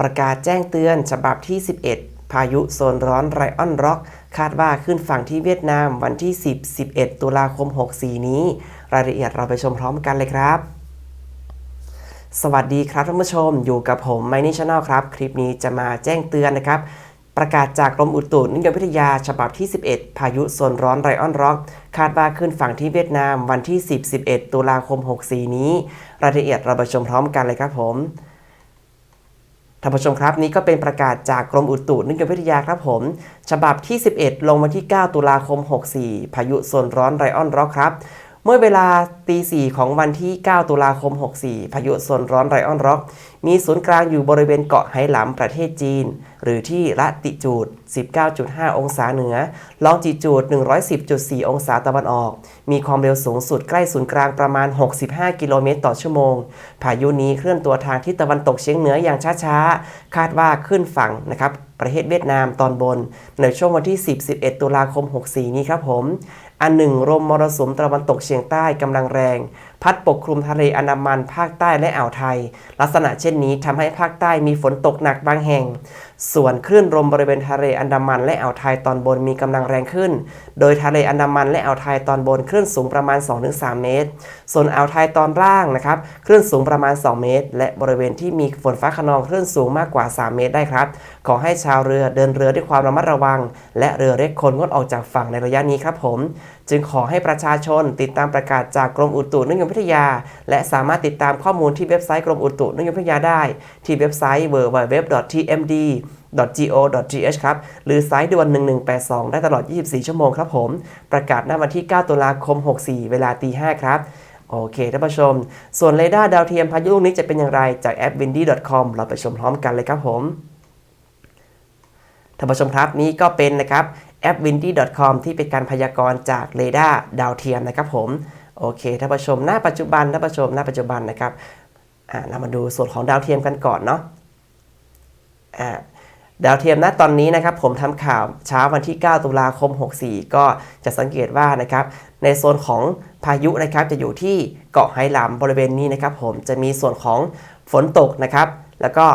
ประกาศแจ้งเตือนฉบับที่ 11 พายุโซนร้อนไรออนร็อกคาดว่าขึ้นฝั่งที่เวียดนามวันที่ 10 11 ตุลาคม 64 นี้ รายละเอียดเราไปชมพร้อมกันเลยครับสวัสดีครับท่านผู้ชมอยู่กับผมไมนี่ชาแนลครับ คลิปนี้จะมาแจ้งเตือนนะครับ ประกาศจากกรมอุตุนิยมวิทยาฉบับที่ 11 พายุโซนร้อนไรออนร็อก คาดว่าขึ้นฝั่งที่เวียดนามวันที่ 10 11 ตุลาคม 64 นี้ รายละเอียดเราไปชมพร้อมกันเลยครับผม ท่านผู้ชมครับนี่ก็เป็นประกาศจากกรมอุตุนิยมวิทยาครับผม ฉบับที่ 11 ลงวันที่ 9 ตุลาคม 64 พายุโซนร้อนไรออนร็อกครับ เมื่อเวลาตีสีของวันที่ 9 ตุลาคม 64 พายุโซนร้อนไรออนร็อก มีศูนย์กลางอยู่บริเวณเกาะไหหลำประเทศจีน หรือที่ละติจูด 19.5 องศาเหนือ ลองจิจูด 110.4 องศาตะวันออก มีความเร็วสูงสุดใกล้ศูนย์กลางประมาณ 65 กิโลเมตรต่อชั่วโมง พายุนี้เคลื่อนตัวทางทิศตะวันตกเฉียงเหนืออย่างช้าๆ คาดว่าขึ้นฝั่งนะครับประเทศเวียดนามตอนบน ในช่วงวันที่ 10 11 ตุลาคม 64 นี้ครับผม อันหนึ่งลมมรสุมตะวันตกเฉียงใต้กำลังแรง พัดปกคลุมทะเลอันดามันภาคใต้และอ่าวไทย ลักษณะเช่นนี้ทำให้ภาคใต้มีฝนตกหนักบางแห่ง ส่วนคลื่นลมบริเวณทะเลอันดามันและอ่าวไทยตอนบนมีกำลังแรงขึ้น โดยทะเลอันดามันและอ่าวไทยตอนบนคลื่นสูงประมาณ 2-3 เมตร ส่วนอ่าวไทยตอนล่างนะครับคลื่นสูงประมาณ 2 เมตร และบริเวณที่มีฝนฟ้าขนองคลื่นสูงมากกว่า 3 เมตรได้ครับ ขอให้ชาวเรือเดินเรือด้วยความระมัดระวัง และเรือเล็กคนงดออกจากฝั่งในระยะนี้ครับผม จึงขอให้ประชาชนติดตามประกาศจากกรมอุตุนิยมวิทยา และสามารถติดตามข้อมูลที่เว็บไซต์กรมอุตุนิยมวิทยาได้ ที่เว็บไซต์ www.tmd.go.th ครับ หรือสายด่วน 1182 ได้ตลอด 24 ชั่วโมงครับผม ประกาศณวันที่ 9 ตุลาคม 64 เวลาตี 5 ครับโอเคท่านผู้ชม ส่วนเรดาร์ดาวเทียมพายุลูกนี้จะเป็นอย่างไรจากแอป windy.com เราไปชมพร้อมกันเลยครับผม ท่านผู้ชมครับนี่ก็เป็นนะครับแอป windy.com ที่เป็นการพยากรณ์จากเรดาร์ดาวเทียมนะครับผม โอเคท่านผู้ชมหน้าปัจจุบันท่านผู้ชมหน้าปัจจุบันนะครับอ่าเรามาดูส่วนของดาวเทียมกันก่อนเนาะอ่าดาวเทียมณตอนนี้นะครับผมทำข่าวเช้าวันที่ 9 ตุลาคม 64 ก็จะสังเกตว่านะครับในโซนของพายุนะครับจะอยู่ที่เกาะไหหลำบริเวณนี้นะครับผมจะมีส่วนของฝนตกนะครับแล้วก็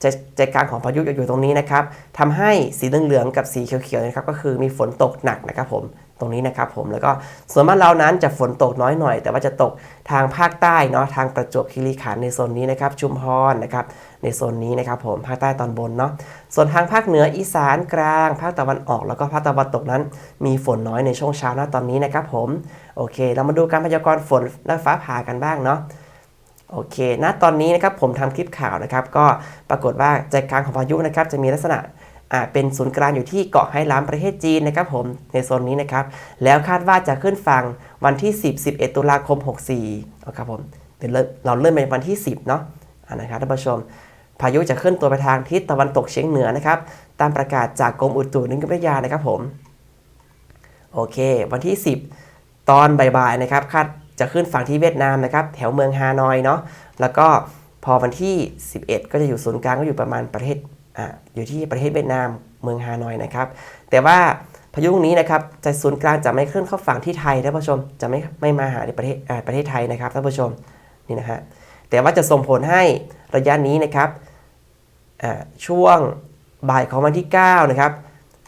ใจใจกลางของพายุจะอยู่ตรงนี้นะครับทำให้สีเหลืองๆกับสีเขียวๆนะครับก็คือมีฝนตกหนักนะครับผม ตรงนี้นะครับผมแล้วก็ส่วนบ้านเรานั้นจะฝนตกน้อยหน่อย แต่ว่าจะตกทางภาคใต้เนาะทางประจวบคีรีขันธ์ในโซนนี้นะครับชุมพรนะครับในโซนนี้นะครับผมภาคใต้ตอนบนเนาะส่วนทางภาคเหนืออีสานกลาง ภาคตะวันออก แล้วก็ภาคตะวันตกนั้น มีฝนน้อยในช่วงเช้าณตอนนี้นะครับผมโอเค เรามาดูการพยากรณ์ฝนและฟ้าผ่ากันบ้างเนาะโอเคณตอนนี้นะครับผมทำคลิปข่าวนะครับ ก็ปรากฏว่าใจกลางของพายุนะครับจะมีลักษณะ เป็นศูนย์กลางอยู่ที่เกาะไหหลำประเทศจีนนะครับผมในโซนนี้นะครับ แล้วคาดว่าจะขึ้นฝั่งวันที่ 10 11 ตุลาคม 64นะครับผมเดี๋ยวเราเริ่มเป็นวันที่ 10 เนาะนะครับท่านผู้ชม พายุจะเคลื่อนตัวไปทางทิศตะวันตกเฉียงเหนือนะครับ ตามประกาศจากกรมอุตุนิยมวิทยานะครับผม โอเค วันที่ 10 ตอนบ่ายๆนะครับคาดจะขึ้นฝั่งที่เวียดนามนะครับ แถวเมืองฮานอยเนาะแล้วก็พอวันที่ 11 ก็จะอยู่ศูนย์กลางก็อยู่ประมาณประเทศ ออยู่ที่ประเทศเวียดนามเมืองฮานอยนะครับ แต่ว่าพายุลูกนี้นะครับจะศูนย์กลางจะไม่เคลื่อนเข้าฝั่งที่ไทยท่านผู้ชมจะไม่ไม่มาหาในประเทศประเทศไทยนะครับท่านผู้ชมนี่นะฮะแต่ว่าจะส่งผลให้ระยะนี้นะครับช่วงบ่ายของวันที่9นะครับ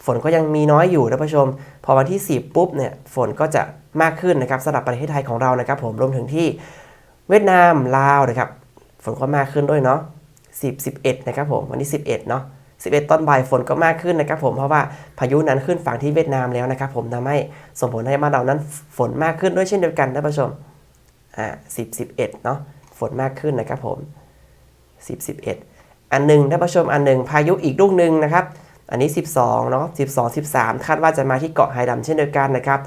ฝนก็ยังมีน้อยอยู่ท่านผู้ชม พอวันที่ 10 ปุ๊บเนี่ยฝนก็จะมากขึ้นนะครับสำหรับประเทศไทยของเรานะครับ ผมรวมถึงที่เวียดนามลาวนะครับฝนก็มากขึ้นด้วยเนาะ 10 11 นะครับผมวันที่11 เนาะ11 ตอนบ่ายฝนก็มากขึ้นนะครับผมเพราะว่าพายุนั้นขึ้นฝั่งที่เวียดนามแล้วนะครับผมทำให้ส่งผลให้บ้านเรานั้นฝนมากขึ้นด้วยเช่นเดียวกันท่านผู้ชมอ่า10 11 เนาะฝนมากขึ้นนะครับผม 10 11 อันหนึ่งท่านผู้ชมอันหนึ่งพายุอีกลูกหนึ่งนะครับอันนี้ 12เนาะ12 13 คาดว่าจะมาที่เกาะไหหลำเช่นเดียวกันนะครับ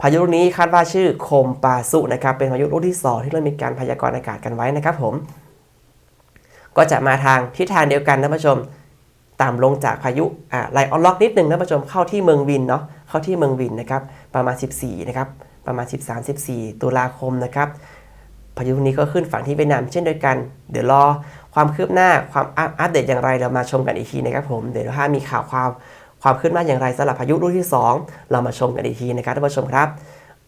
พายุลูกนี้คาดว่าชื่อโคมปาสุนะครับเป็นพายุลูกที่ 2 ที่เรามีการพยากรณ์อากาศกันไว้นะครับผม ก็จะมาทางทิศทางเดียวกันท่านผู้ชมต่ำลงจากพายุอ่าไลออนล็อกนิดหนึ่งท่านผู้ชมเข้าที่เมืองวินเนาะเข้าที่เมืองวินนะครับประมาณ 14นะครับประมาณ 13 14 ตุลาคมนะครับพายุลูกนี้ก็ขึ้นฝั่งที่เวียดนามเช่นเดียวกัน เดี๋ยวรอความคืบหน้าความอัปอัปเดตอย่างไรเรามาชมกันอีกทีนะครับผมเดี๋ยวถ้ามีข่าวความความคืบหน้าอย่างไรสำหรับพายุลูกที่ 2 เรามาชมกันอีกทีนะครับท่านผู้ชมครับ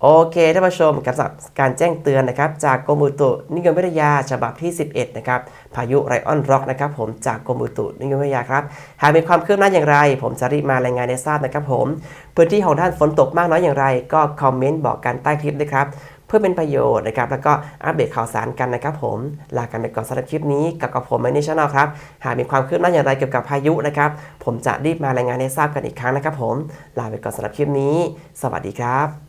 โอเคท่านผู้ชมกับสำหรับการแจ้งเตือนนะครับจากกรมอุตุนิยมวิทยาฉบับที่ 11 นะครับพายุไรออนร็อกนะครับผมจากกรมอุตุนิยมวิทยาครับหากมีความคืบหน้าอย่างไร ผมจะรีบมารายงานให้ทราบนะครับผมพื้นที่ของท่านฝนตกมากน้อยอย่างไร ก็คอมเมนต์บอกกันใต้คลิปด้วยครับเพื่อเป็นประโยชน์นะครับแล้วก็อัปเดตข่าวสารกันนะครับผมลากันไปก่อนสำหรับคลิปนี้กับกับผมในนิชแนลครับหากมีความคืบหน้าอย่างไรเกี่ยวกับพายุนะครับผมจะรีบมารายงานให้ทราบกันอีกครั้งนะครับผมลาไปก่อนสำหรับคลิปนี้ สวัสดีครับ